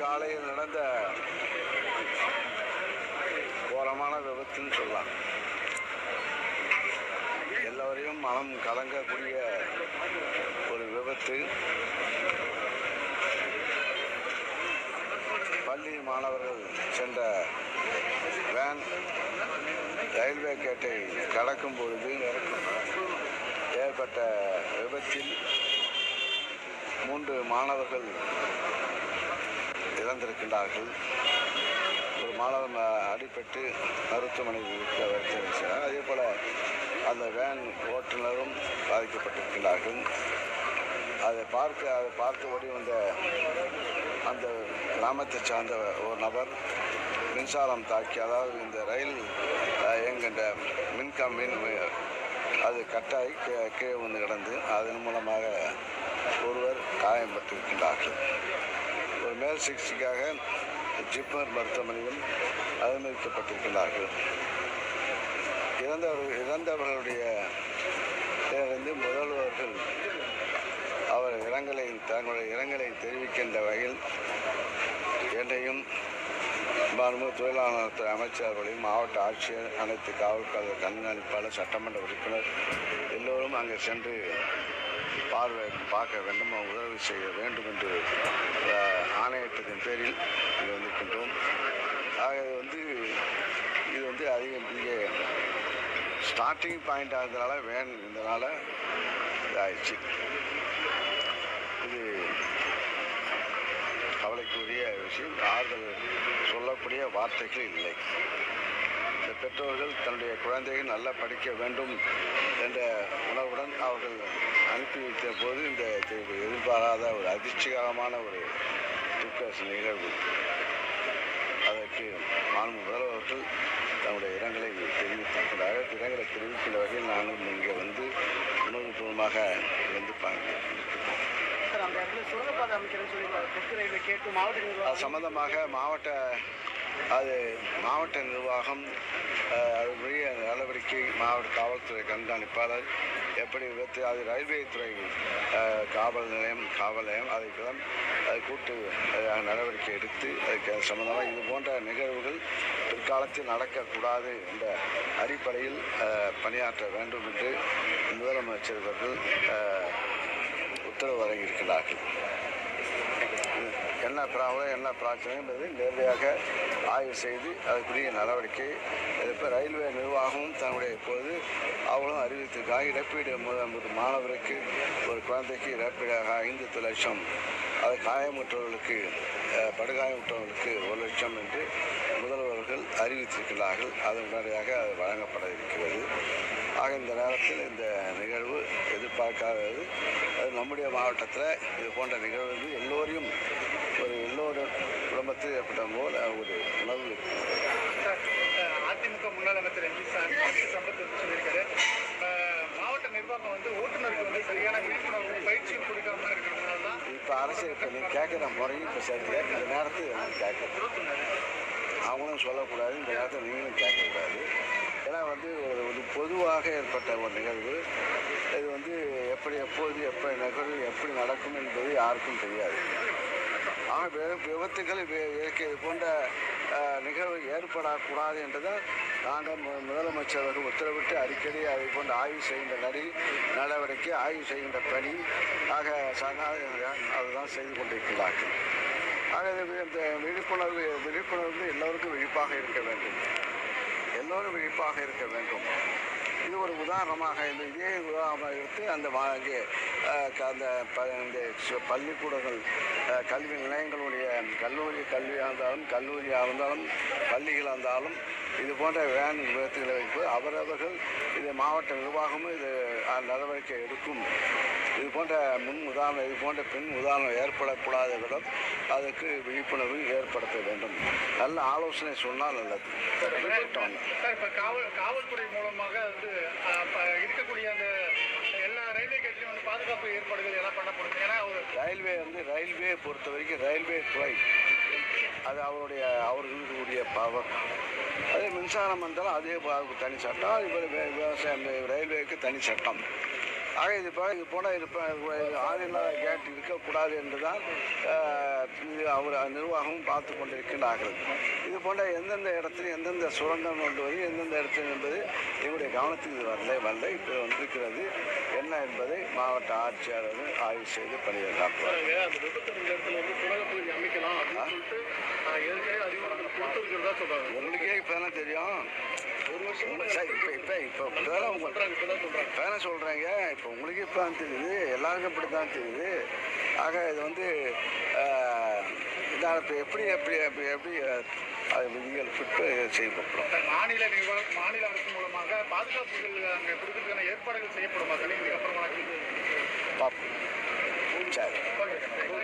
காலையில் நடந்த கோரமான விபத்துன்னு சொல்லலாம். எல்லோரையும் மனம் கலங்கக்கூடிய ஒரு விபத்து. பள்ளி மாணவர்கள் சென்ற வேன் ரயில்வே கேட்டை கடக்கும் பொழுது ஏற்பட்ட விபத்தில் மூன்று மாணவர்கள் இறந்திருக்கின்றார்கள். ஒரு மாணவன் அடிபட்டு மருத்துவமனைக்கு வைத்திருக்கிறார் அதே போல் அந்த வேன் ஓட்டுநரும் பாதிக்கப்பட்டிருக்கிறார்கள் அதை பார்க்க அதை பார்த்து ஓடி வந்த அந்த கிராமத்தை சார்ந்த ஒரு நபர் மின்சாரம் தாக்கி அதாவது இந்த ரயில் இயங்குகின்ற மின்கம் மின் அது கட்டாகி கீ- கீழே வந்து கிடந்து அதன் மூலமாக ஒருவர் காயம்பட்டிருக்கின்றார்கள். மேல் சிகிச்சைக்காக ஜிப்மர் மருத்துவமனையில் அனுமதிக்கப்பட்டிருக்கிறார்கள். இறந்தவர்கள் இறந்தவர்களுடைய இருந்து முதல்வர்கள் அவர் இரங்கலை தங்களுடைய இரங்கலை தெரிவிக்கின்ற வகையில் என்னையும் மரும தொழிலாளர் அமைச்சர்களையும் மாவட்ட ஆட்சியர் அனைத்து காவல்காரர் கண்காணிப்பாளர் சட்டமன்ற உறுப்பினர் எல்லோரும் அங்கே சென்று பார்வை பார்க்க வேண்டும் உதவி செய்ய வேண்டும் என்று ஆணையத்தின் பேரில் இங்கே வந்திருக்கின்றோம். ஆக இது வந்து இது வந்து அதிகம் இங்கே ஸ்டார்டிங் பாயிண்ட் ஆகிறதுனால வேன் இருந்தனால இதாயிடுச்சு. இது கவலைக்குரிய விஷயம். ஆறுதல் சொல்லக்கூடிய வார்த்தைகள் இல்லை. இந்த பெற்றோர்கள் தன்னுடைய குழந்தைகள் நல்லா படிக்க வேண்டும் என்ற உணர்வுடன் அவர்கள் அனுப்பி வைத்த போது இந்த எதிர்பாராத ஒரு அதிர்ச்சிகரமான ஒரு துக்க நிகழ்வு. அதற்கு மாண்பு முதல்வர்கள் தன்னுடைய இரங்கலை தெரிவித்திருக்கிறார்கள். இரங்கலை தெரிவிக்கின்ற வகையில் நானும் இங்கே வந்து உணர்வுபூர்வமாக வந்து பார்க்கிறேன் அந்த சம்பந்தமாக மாவட்ட அது மாவட்ட நிர்வாகம் அது உரிய நடவடிக்கை மாவட்ட காவல்துறை கண்காணிப்பாளர் எப்படி விபத்து அது ரயில்வே துறை காவல் நிலையம் காவல் நிலையம் அதுக்கெல்லாம் அதை கூட்டு நடவடிக்கை எடுத்து அதுக்கு சம்மந்தமாக இது போன்ற நிகழ்வுகள் பிற்காலத்தில் நடக்கக்கூடாது என்ற அடிப்படையில் பணியாற்ற வேண்டும் என்று முதலமைச்சர் அவர்கள் உத்தரவு வழங்கியிருக்கிறார்கள். என்ன ப்ராப்ளம் என்ன பிரச்சனை என்பதை நேரடியாக ஆய்வு செய்து அதுக்குரிய நடவடிக்கை இப்போ ரயில்வே நிர்வாகமும் தன்னுடைய இப்போது அவங்களும் அறிவித்திருக்காங்க இழப்பீடு முதல் மாணவருக்கு ஒரு குழந்தைக்கு இழப்பீடாக ஐந்து லட்சம். அது காயமுற்றவர்களுக்கு படுகாயமுற்றவர்களுக்கு ஒரு லட்சம் என்று முதல்வர்கள் அறிவித்திருக்கிறார்கள். அது உடனடியாக அது வழங்கப்பட இருக்கிறது. ஆக இந்த நேரத்தில் இந்த நிகழ்வு எதிர்பார்க்காதது. அது நம்முடைய மாவட்டத்தில் இது போன்ற நிகழ்வு வந்து எல்லோரையும் ஒரு எல்லோரும் குடும்பத்தில் ஏற்பட்ட போல ஒரு உணர்வு. அதிமுக முன்னாள் அமைச்சர் எம்பி சம்பத் வந்து சொல்லியிருக்காரு. மாவட்ட நிர்வாகம் வந்து ஓட்டுநருக்கு வந்து சரியான விழிப்புணர்வு பயிற்சியும் கொடுக்காம இருக்கிறதுனால தான் இப்போ அரசியல் இப்போ நீ கேட்குற முறையும் இப்போ சரியில்லை இந்த நேரத்தில் எல்லாம் கேட்க அவங்களும் சொல்லக்கூடாது இந்த நேரத்தில் நீங்களும் கேட்கக்கூடாது. ஏன்னா வந்து ஒரு ஒரு பொதுவாக ஏற்பட்ட ஒரு நிகழ்வு. இது வந்து எப்படி எப்போது எப்படி நிகழ்வு எப்படி நடக்கும் என்பது யாருக்கும் தெரியாது. ஆனால் வெறும் விபத்துகள் வி- இது போன்ற நிகழ்வு ஏற்படக்கூடாது என்றுதான் நாங்கள் மு- முதலமைச்சர் உத்தரவிட்டு அடிக்கடி அதை போன்ற ஆய்வு செய்கின்ற நடி நடவடிக்கை ஆய்வு செய்கின்ற பணி. ஆக சகா அதுதான் செய்து கொண்டிருக்கிறார்கள். ஆக இந்த விழிப்புணர்வு விழிப்புணர்வு எல்லோருக்கும் விழிப்பாக இருக்க வேண்டும். எல்லோரும் விழிப்பாக இருக்க வேண்டும். ஒரு உதாரணமாக இந்த இதே உதாரணமாக எடுத்து அந்த வா- இங்கே அந்த ப இந்த பள்ளிக்கூடங்கள் கல்வி நிலையங்களுடைய கல்லூரி கல்வியாக இருந்தாலும் கல்லூரியாக இருந்தாலும் பள்ளிகளாக இருந்தாலும் இது போன்ற வேன் விபத்துகளை வைப்பு அவரவர்கள் இது மாவட்ட நிர்வாகமும் இது நடவடிக்கை எடுக்கும். இது போன்ற முன் உதாரணம் இது போன்ற பின் உதாரணம் ஏற்படக்கூடாத விடம் அதுக்கு விழிப்புணர்வு ஏற்படுத்த வேண்டும். நல்ல ஆலோசனை சொன்னால் நல்லது. விட்டுட்டோம். சார் இப்போ காவல் காவல்துறை மூலமாக வந்து இருக்கக்கூடிய அந்த எல்லா ரயில்வே கேட்லையும் வந்து பாதுகாப்பு ஏற்பாடுகள் எல்லாம் பண்ணப்படுது ஏன்னா ஒரு ரயில்வே வந்து ரயில்வே பொறுத்த வரைக்கும் ரயில்வே துறை. அது அவருடைய அவர்களுடைய பவர் அதே மின்சாரம் வந்தாலும் அதே தனி சட்டம். இப்போ விவசாயம் ரயில்வேக்கு தனி சட்டம். ஆக இது போல இது போல இருப்ப ஆளில்லா கேட் இருக்கக்கூடாது என்று தான் இது அவர் நிர்வாகமும் பார்த்து கொண்டிருக்கின்றார்கள். இது போன்ற எந்தெந்த இடத்துல எந்தெந்த சுரங்கம் நோண்டுவது எந்தெந்த இடத்தில் என்பது எங்களுடைய கவனத்துக்கு இது வரல வரல. இப்போ வந்திருக்கிறது என்ன என்பதை மாவட்ட ஆட்சியாளர் ஆய்வு செய்து பணியை சொல்றாங்க. உங்களுக்கே இப்போ தானே தெரியும். சரி இப்போ இப்போ இப்போ உங்கள் சொல்றாங்க. இப்போ தானே சொல்கிறேங்க இப்போ உங்களுக்கு இப்போ தான் தெரியுது. எல்லாருக்கும் இப்படி தான் தெரியுது. ஆக இது வந்து இதான் இப்போ எப்படி எப்படி எப்படி எப்படி அது விதிகள் பிற்பு செய்யப்படும் மாநில நிர்வாகம் மாநில அரசு மூலமாக பாதுகாப்புகள் அங்கே கொடுக்கறதுக்கான ஏற்பாடுகள் செய்யப்படுமா இதுக்கு அப்புறமா பார்ப்போம் சரி.